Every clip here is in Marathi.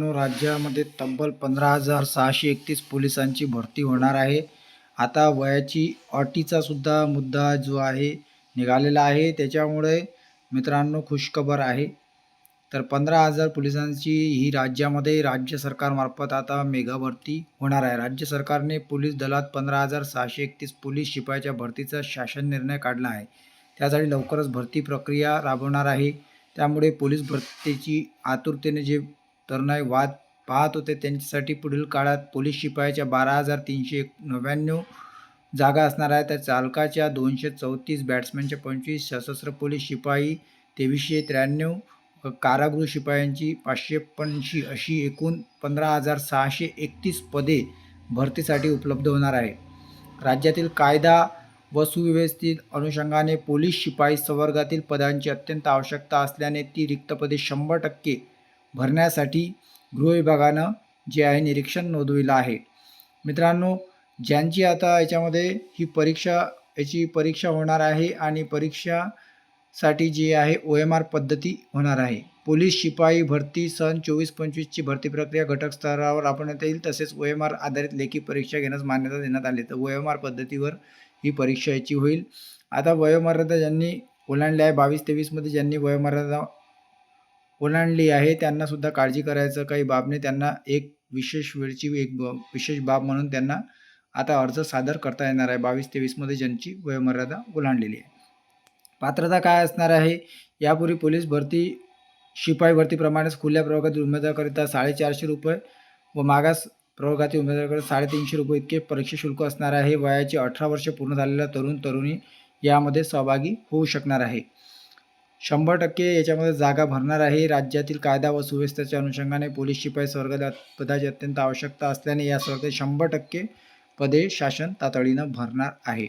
राज्यामध्ये तब्बल पंधरा हजार सहाशे एकतीस पोलिसांची भरती होणार आहे. आता वयाची अटीचा सुद्धा मुद्दा जो आहे निघालेला आहे. त्याच्यामुळे मित्रांनो खुशखबर आहे. तर पंधरा हजार पोलिसांची ही राज्यामध्ये राज्य सरकारमार्फत आता मेगा भरती होणार आहे. राज्य सरकारने पोलीस दलात पंधरा हजार सहाशे एकतीस पोलीस शिपायाच्या भरतीचा शासन निर्णय काढला आहे. त्यासाठी लवकरच भरती प्रक्रिया राबवणार आहे. त्यामुळे पोलीस भरतीची आतुरतेने जे तरुणाई वाद पाहत होते. त्यांच्यासाठी पुढील काळात पोलीस शिपायाच्या बारा हजार तीनशे एक नव्याण्णव जागा असणार आहे त्या चालकाच्या दोनशे चौतीस बॅट्समॅनच्या पंचवीस सशस्त्र पोलीस शिपाई तेवीसशे त्र्याण्णव कारागृह शिपायांची पाचशे पंशी अशी एकूण पंधरा हजार सहाशे एकतीस पदे भरतीसाठी उपलब्ध होणार आहे. राज्यातील कायदा व सुव्यवस्थित अनुषंगाने पोलीस शिपाई संवर्गातील पदांची अत्यंत आवश्यकता असल्याने ती रिक्त पदे शंभर टक्के भरण्यासाठी गृहविभागानं जे आहे निरीक्षण नोंदविलं आहे. मित्रांनो ज्यांची आता याच्यामध्ये ही परीक्षा याची परीक्षा होणार आहे आणि परीक्षासाठी जी आहे ओ एम आर पद्धती होणार आहे. पोलीस शिपाई भरती सन चोवीस पंचवीसची भरती प्रक्रिया घटक स्तरावर राबवण्यात येईल तसेच ओ एम आर आधारित लेखी परीक्षा घेण्यास मान्यता देण्यात आली. तर ओ एम आर पद्धतीवर ही परीक्षा याची होईल. आता वयोमर्यादा ज्यांनी ओलांडली आहे बावीस तेवीसमध्ये ज्यांनी वयोमर्यादा ओलांडली आहे त्यांना सुद्धा काळजी करायचं काही बाब नाही त्यांना एक विशेष वेळची एक ब विशेष बाब म्हणून त्यांना आता अर्ज सादर करता येणार आहे. बावीस तेवीसमध्ये ज्यांची वयोमर्यादा ओलांडलेली आहे. पात्रता काय असणार आहे? यापूर्वी पोलीस भरती शिपाई भरतीप्रमाणेच खुल्या प्रवर्गातील उमेदवाराकरिता साडेचारशे रुपये व मागास प्रवर्गातील उमेदवाराकडे साडेतीनशे रुपये इतके परीक्षा शुल्क असणार आहे. वयाचे अठरा वर्ष पूर्ण झालेला तरुण तरुणी यामध्ये सहभागी होऊ शकणार आहे. शंभर टक्के याच्यामध्ये जागा भरणार आहे. राज्यातील कायदा व सुव्यवस्थेच्या अनुषंगाने पोलीस शिपाई स्वर्गात पदाची अत्यंत आवश्यकता असल्याने या स्पर्धेत शंभर टक्के पदे शासन तातडीनं भरणार आहे.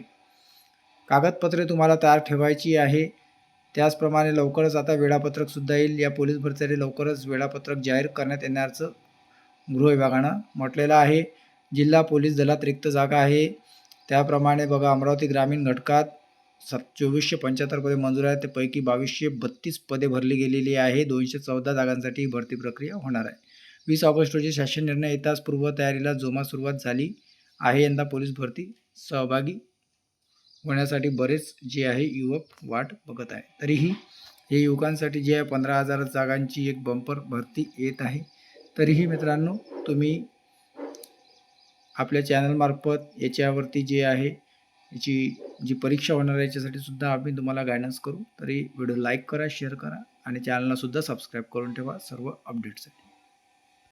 कागदपत्रे तुम्हाला तयार ठेवायची आहे. त्याचप्रमाणे लवकरच आता वेळापत्रकसुद्धा येईल. या पोलीस भरतीसाठी लवकरच वेळापत्रक जाहीर करण्यात येणारचं गृह विभागानं म्हटलेलं आहे. जिल्हा पोलीस दलात रिक्त जागा आहे. त्याप्रमाणे बघा अमरावती ग्रामीण घटकात सत चोवीसशे पंच्याहत्तर पदे मंजूर आहेत. त्यापैकी बावीसशे बत्तीस पदे भरली गेलेली आहे. दोनशे चौदा जागांसाठी ही भरती प्रक्रिया होणार आहे. वीस ऑगस्ट रोजी शासन निर्णय येताच पूर्वतयारीला जोमात सुरुवात झाली आहे. यंदा पोलीस भरती सहभागी होण्यासाठी बरेच जे आहे युवक वाट बघत आहे. तरीही हे युवकांसाठी जे आहे पंधरा हजार जागांची एक बंपर भरती येत आहे. तरीही मित्रांनो तुम्ही आपल्या चॅनलमार्फत याच्यावरती जे आहे याची जी परीक्षा होणार आहे याच्यासाठी सुद्धा आम्ही तुम्हाला गायडन्स करू. तरी व्हिडिओ लाईक करा शेअर करा आणि चॅनलला सुद्धा सबस्क्राईब करून ठेवा सर्व अपडेटसाठी